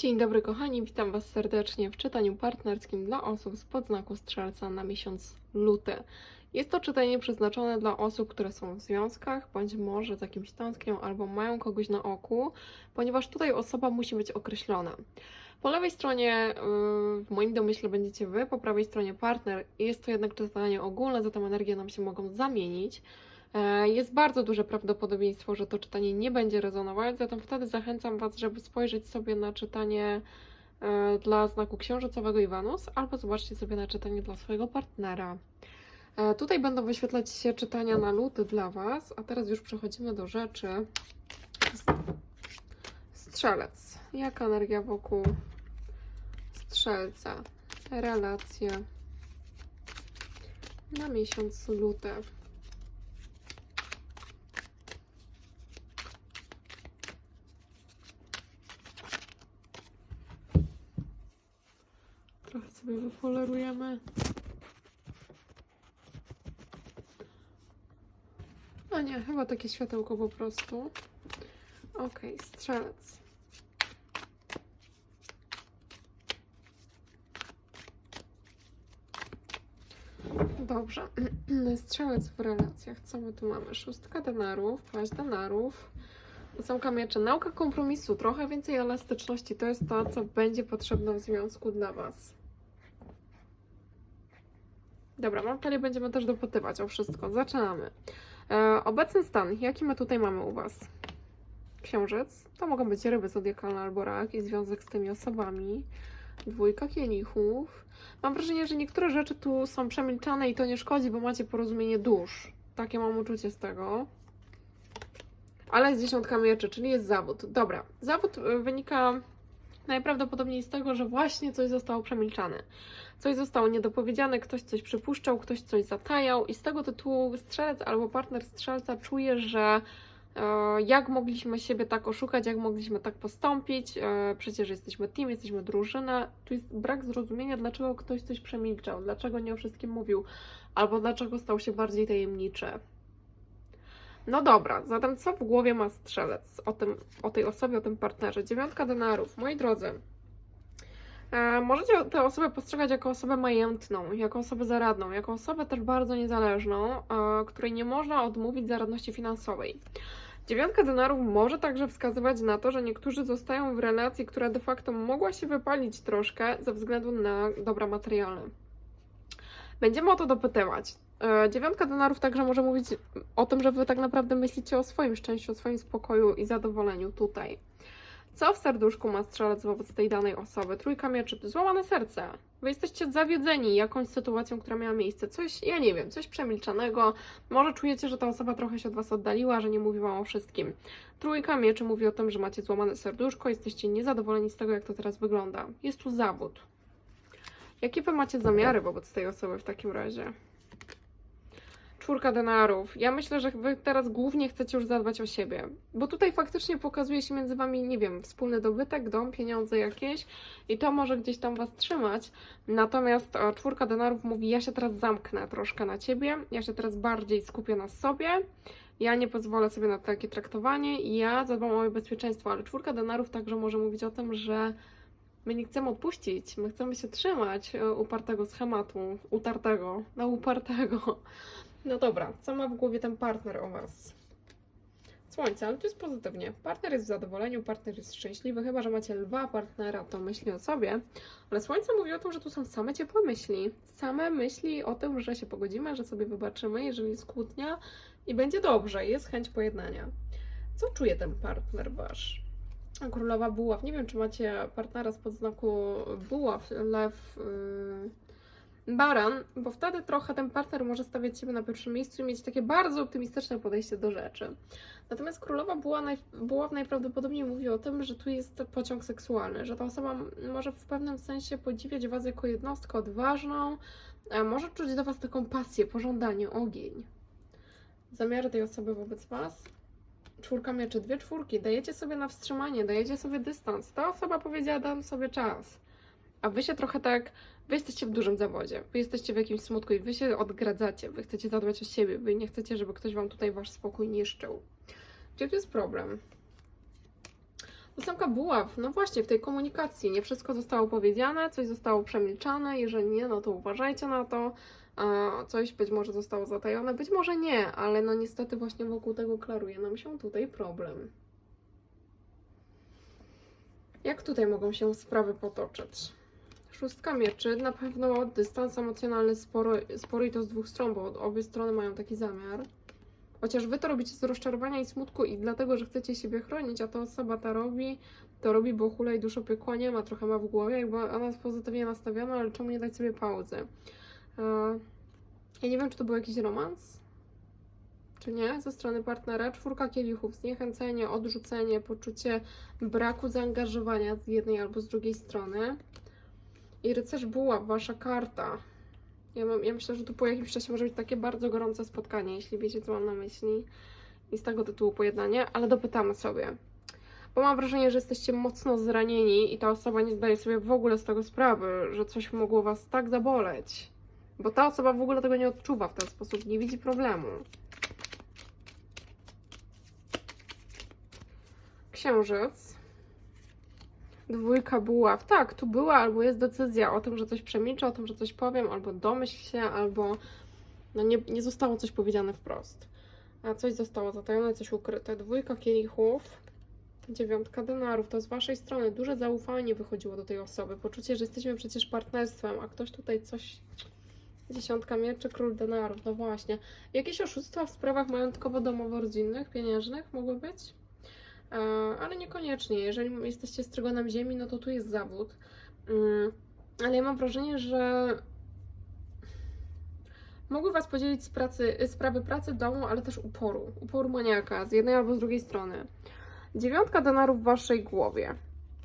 Dzień dobry kochani, witam Was serdecznie w czytaniu partnerskim dla osób z podznaku Strzelca na miesiąc luty. Jest to czytanie przeznaczone dla osób, które są w związkach, bądź może z jakimś tąskiem, albo mają kogoś na oku, ponieważ tutaj osoba musi być określona. Po lewej stronie, yy, w moim domyśle, będziecie Wy, po prawej stronie partner. Jest to jednak czytanie ogólne, zatem energie nam się mogą zamienić. E, Jest bardzo duże prawdopodobieństwo, że to czytanie nie będzie rezonować, zatem wtedy zachęcam Was, żeby spojrzeć sobie na czytanie e, dla znaku księżycowego i Wanus, albo zobaczcie sobie na czytanie dla swojego partnera. E, Tutaj będą wyświetlać się czytania na luty dla Was, a teraz już przechodzimy do rzeczy. Strzelec. Jaka energia wokół strzelca? Relacje na miesiąc luty. Trochę sobie wypolerujemy. A nie, chyba takie światełko po prostu. Okej, strzelec. Dobrze. Strzelec w relacjach. Co my tu mamy? Szóstka denarów, paść denarów. Ósemka mieczy. Nauka kompromisu. Trochę więcej elastyczności. To jest to, co będzie potrzebne w związku dla Was. Dobra, mam nadzieję, będziemy też dopytywać o wszystko. Zaczynamy. E, obecny stan. Jaki my tutaj mamy u Was? Księżyc. To mogą być ryby zodiakalne albo rak i związek z tymi osobami. Dwójka kielichów. Mam wrażenie, że niektóre rzeczy tu są przemilczane i to nie szkodzi, bo macie porozumienie dusz. Takie mam uczucie z tego. Ale jest dziesiątka mieczy, czyli jest zawód. Dobra, zawód y, wynika najprawdopodobniej z tego, że właśnie coś zostało przemilczane. Coś zostało niedopowiedziane, ktoś coś przypuszczał, ktoś coś zatajał i z tego tytułu strzelec albo partner strzelca czuje, że e, jak mogliśmy siebie tak oszukać, jak mogliśmy tak postąpić, e, przecież jesteśmy team, jesteśmy drużyna. Tu jest brak zrozumienia, dlaczego ktoś coś przemilczał, dlaczego nie o wszystkim mówił, albo dlaczego stał się bardziej tajemniczy. No dobra, zatem co w głowie ma strzelec o, tym, o tej osobie, o tym partnerze? Dziewiątka denarów. Moi drodzy, e, możecie tę osobę postrzegać jako osobę majętną, jako osobę zaradną, jako osobę też bardzo niezależną, e, której nie można odmówić zaradności finansowej. Dziewiątka denarów może także wskazywać na to, że niektórzy zostają w relacji, która de facto mogła się wypalić troszkę ze względu na dobra materialne. Będziemy o to dopytywać. E, Dziewiątka denarów także może mówić o tym, że wy tak naprawdę myślicie o swoim szczęściu, o swoim spokoju i zadowoleniu tutaj. Co w serduszku ma strzelec wobec tej danej osoby? Trójka mieczy, złamane serce. Wy jesteście zawiedzeni jakąś sytuacją, która miała miejsce. Coś, ja nie wiem, coś przemilczanego. Może czujecie, że ta osoba trochę się od was oddaliła, że nie mówi wam o wszystkim. Trójka mieczy mówi o tym, że macie złamane serduszko, jesteście niezadowoleni z tego, jak to teraz wygląda. Jest tu zawód. Jakie wy macie zamiary wobec tej osoby w takim razie? Czwórka denarów. Ja myślę, że wy teraz głównie chcecie już zadbać o siebie, bo tutaj faktycznie pokazuje się między wami, nie wiem, wspólny dobytek, dom, pieniądze jakieś i to może gdzieś tam was trzymać. Natomiast e, czwórka denarów mówi: Ja się teraz zamknę troszkę na ciebie, ja się teraz bardziej skupię na sobie. Ja nie pozwolę sobie na takie traktowanie i ja zadbam o moje bezpieczeństwo, ale czwórka denarów także może mówić o tym, że my nie chcemy odpuścić, my chcemy się trzymać e, upartego schematu, utartego, na upartego. No dobra, co ma w głowie ten partner o Was? Słońce, ale to jest pozytywnie. Partner jest w zadowoleniu, partner jest szczęśliwy, chyba że macie lwa partnera, to myśli o sobie. Ale słońce mówi o tym, że tu są same ciepłe myśli. Same myśli o tym, że się pogodzimy, że sobie wybaczymy, jeżeli jest kłótnia i będzie dobrze, jest chęć pojednania. Co czuje ten partner Wasz? Królowa Buław. Nie wiem, czy macie partnera z podznaku Buław, Lew, yy, Baran, bo wtedy trochę ten partner może stawiać siebie na pierwszym miejscu i mieć takie bardzo optymistyczne podejście do rzeczy. Natomiast Królowa Buła naj, Buław najprawdopodobniej mówi o tym, że tu jest pociąg seksualny, że ta osoba może w pewnym sensie podziwiać Was jako jednostkę odważną, może czuć do Was taką pasję, pożądanie, ogień. Zamiary tej osoby wobec Was? Czwórka mieczy, dwie czwórki, dajecie sobie na wstrzymanie, dajecie sobie dystans. Ta osoba powiedziała, dam sobie czas. A wy się trochę tak, wy jesteście w dużym zawodzie, wy jesteście w jakimś smutku i wy się odgradzacie, wy chcecie zadbać o siebie, wy nie chcecie, żeby ktoś wam tutaj wasz spokój niszczył. Gdzie tu jest problem? Ósemka buław, no właśnie, w tej komunikacji nie wszystko zostało powiedziane, coś zostało przemilczane, jeżeli nie, no to uważajcie na to, coś być może zostało zatajone, być może nie, ale no niestety właśnie wokół tego klaruje nam się tutaj problem. Jak tutaj mogą się sprawy potoczyć? Szóstka mieczy, na pewno dystans emocjonalny spory, spory i to z dwóch stron, bo obie strony mają taki zamiar. Chociaż wy to robicie z rozczarowania i smutku i dlatego, że chcecie siebie chronić, a ta osoba to robi, to robi, bo hula i duszopiekła nie ma, trochę ma w głowie, jakby ona jest pozytywnie nastawiona, ale czemu nie dać sobie pauzy? E, Ja nie wiem, czy to był jakiś romans, czy nie, ze strony partnera. Czwórka kielichów, zniechęcenie, odrzucenie, poczucie braku zaangażowania z jednej albo z drugiej strony. I rycerz buław, wasza karta. Ja, mam, ja myślę, że tu po jakimś czasie może być takie bardzo gorące spotkanie, jeśli wiecie, co mam na myśli. I z tego tytułu pojednanie, ale dopytamy sobie. Bo mam wrażenie, że jesteście mocno zranieni i ta osoba nie zdaje sobie w ogóle z tego sprawy, że coś mogło was tak zaboleć. Bo ta osoba w ogóle tego nie odczuwa w ten sposób, nie widzi problemu. Księżyc. Dwójka buław. Tak, tu była albo jest decyzja o tym, że coś przemilczę, o tym, że coś powiem, albo domyśl się, albo no nie, nie zostało coś powiedziane wprost. A coś zostało zatajone, coś ukryte. Dwójka kielichów. Dziewiątka denarów. To z waszej strony duże zaufanie wychodziło do tej osoby. Poczucie, że jesteśmy przecież partnerstwem, a ktoś tutaj coś Dziesiątka mieczy, król denarów, no właśnie. Jakieś oszustwa w sprawach majątkowo-domowo-rodzinnych, pieniężnych mogły być? E, ale niekoniecznie. Jeżeli jesteście strygonem ziemi, no to tu jest zawód. Mm, ale ja mam wrażenie, że mogły Was podzielić z pracy, sprawy pracy, domu, ale też uporu. Uporu maniaka z jednej albo z drugiej strony. Dziewiątka denarów w Waszej głowie.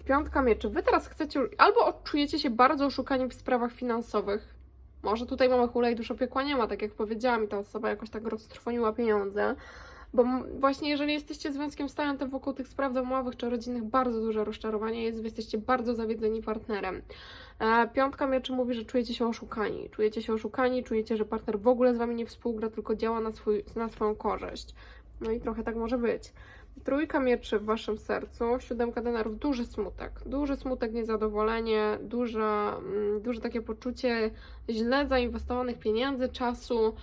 Piątka mieczy. Wy teraz chcecie, albo odczujecie się bardzo oszukani w sprawach finansowych, może tutaj mamy hulę i duszopiekła nie ma, tak jak powiedziałam, i ta osoba jakoś tak roztrwoniła pieniądze. Bo właśnie jeżeli jesteście związkiem stałym, to wokół tych spraw domowych czy rodzinnych bardzo duże rozczarowanie jest, jesteście bardzo zawiedzeni partnerem. E, piątka mieczy mówi, że czujecie się oszukani. Czujecie się oszukani, czujecie, że partner w ogóle z wami nie współgra, tylko działa na, swój, na swoją korzyść. No i trochę tak może być. Trójka mieczy w waszym sercu, siódemka denarów, duży smutek. Duży smutek, niezadowolenie, duże, mm, duże takie poczucie źle zainwestowanych pieniędzy, czasu.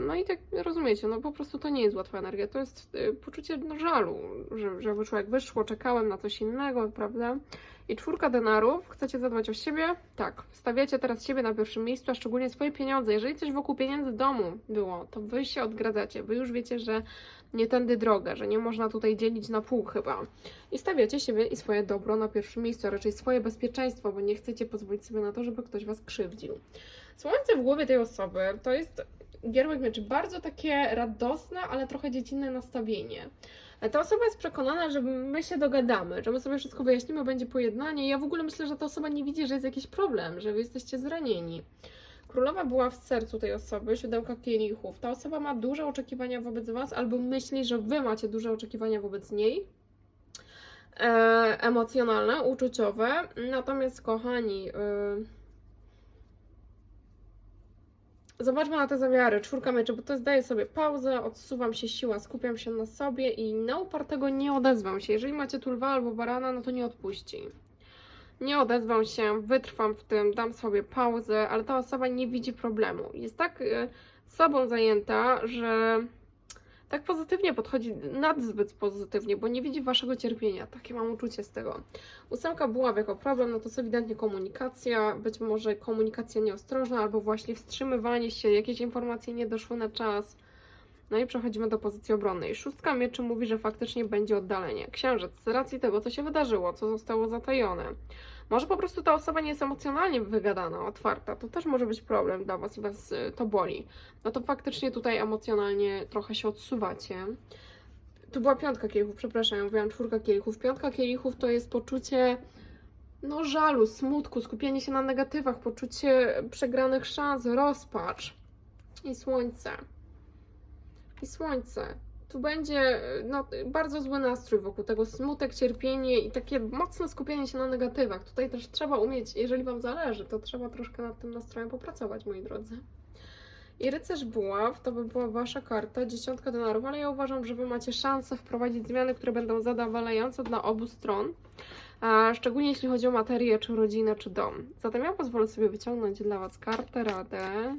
No i tak rozumiecie, no po prostu to nie jest łatwa energia. To jest y, poczucie no, żalu, że, że wyszło jak wyszło, czekałem na coś innego, prawda? I czwórka denarów, chcecie zadbać o siebie? Tak, stawiacie teraz siebie na pierwszym miejscu, a szczególnie swoje pieniądze. Jeżeli coś wokół pieniędzy domu było, to wy się odgradzacie. Wy już wiecie, że nie tędy droga, że nie można tutaj dzielić na pół chyba. I stawiacie siebie i swoje dobro na pierwszym miejscu, a raczej swoje bezpieczeństwo, bo nie chcecie pozwolić sobie na to, żeby ktoś was krzywdził. Słońce w głowie tej osoby to jest gierłek mieczy bardzo takie radosne, ale trochę dziecinne nastawienie. Ta osoba jest przekonana, że my się dogadamy, że my sobie wszystko wyjaśnimy, będzie pojednanie. Ja w ogóle myślę, że ta osoba nie widzi, że jest jakiś problem, że wy jesteście zranieni. Królowa była w sercu tej osoby, siódemka kielichów. Ta osoba ma duże oczekiwania wobec Was, albo myśli, że Wy macie duże oczekiwania wobec niej. E, emocjonalne, uczuciowe. Natomiast, kochani, y, zobaczmy na te zamiary. Czwórka mieczy, bo to jest, daję sobie pauzę, odsuwam się siła, skupiam się na sobie i na upartego nie odezwam się. Jeżeli macie tu lwa albo barana, no to nie odpuści nie odezwą się, wytrwam w tym, dam sobie pauzę, ale ta osoba nie widzi problemu. Jest tak y, sobą zajęta, że tak pozytywnie podchodzi, nadzbyt pozytywnie, bo nie widzi waszego cierpienia. Takie mam uczucie z tego. Ósemka buław jako problem, no to jest ewidentnie komunikacja, być może komunikacja nieostrożna, albo właśnie wstrzymywanie się, jakieś informacje nie doszły na czas. No i przechodzimy do pozycji obronnej. Szóstka mieczy mówi, że faktycznie będzie oddalenie. Księżyc, z racji tego, co się wydarzyło, co zostało zatajone. Może po prostu ta osoba nie jest emocjonalnie wygadana, otwarta. To też może być problem dla Was i Was y, to boli. No to faktycznie tutaj emocjonalnie trochę się odsuwacie. Tu była piątka kielichów, przepraszam, ja mówiłam czwórka kielichów. Piątka kielichów to jest poczucie no żalu, smutku, skupienie się na negatywach, poczucie przegranych szans, rozpacz i słońce i słońce. Tu będzie no, bardzo zły nastrój wokół tego, smutek, cierpienie i takie mocne skupienie się na negatywach. Tutaj też trzeba umieć, jeżeli Wam zależy, to trzeba troszkę nad tym nastrojem popracować, moi drodzy. I rycerz buław to by była wasza karta, dziesiątka dolarów, ale ja uważam, że wy macie szansę wprowadzić zmiany, które będą zadowalające dla obu stron. Szczególnie jeśli chodzi o materię, czy rodzinę, czy dom. Zatem ja pozwolę sobie wyciągnąć dla Was kartę radę.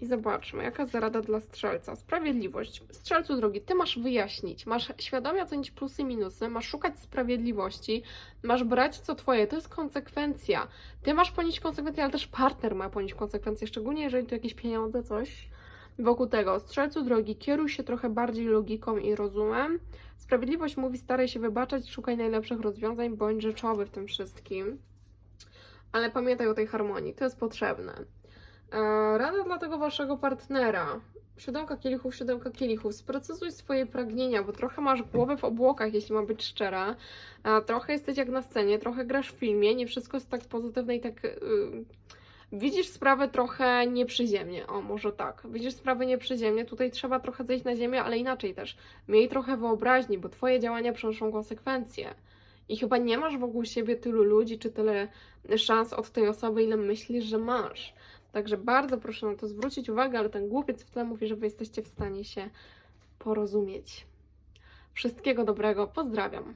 I zobaczmy, jaka jest rada dla strzelca. Sprawiedliwość. Strzelcu drogi, ty masz wyjaśnić, masz świadomie ocenić plusy i minusy, masz szukać sprawiedliwości, masz brać co twoje, to jest konsekwencja. Ty masz ponieść konsekwencje, ale też partner ma ponieść konsekwencje, szczególnie jeżeli tu jakieś pieniądze, coś wokół tego. Strzelcu drogi, kieruj się trochę bardziej logiką i rozumem. Sprawiedliwość mówi, staraj się wybaczać, szukaj najlepszych rozwiązań, bądź rzeczowy w tym wszystkim. Ale pamiętaj o tej harmonii, to jest potrzebne. Rada dla tego waszego partnera. Siódemka kielichów, siódemka kielichów. Sprecyzuj swoje pragnienia, bo trochę masz głowę w obłokach, jeśli mam być szczera. Trochę jesteś jak na scenie, trochę grasz w filmie, nie wszystko jest tak pozytywne i tak. y, widzisz sprawę trochę nieprzyziemnie. O, może tak. Widzisz sprawę nieprzyziemnie. Tutaj trzeba trochę zejść na ziemię, ale inaczej też. Miej trochę wyobraźni, bo twoje działania przynoszą konsekwencje. I chyba nie masz wokół siebie tylu ludzi, czy tyle szans od tej osoby, ile myślisz, że masz. Także bardzo proszę na to zwrócić uwagę, ale ten głupiec w tle mówi, że wy jesteście w stanie się porozumieć. Wszystkiego dobrego, pozdrawiam.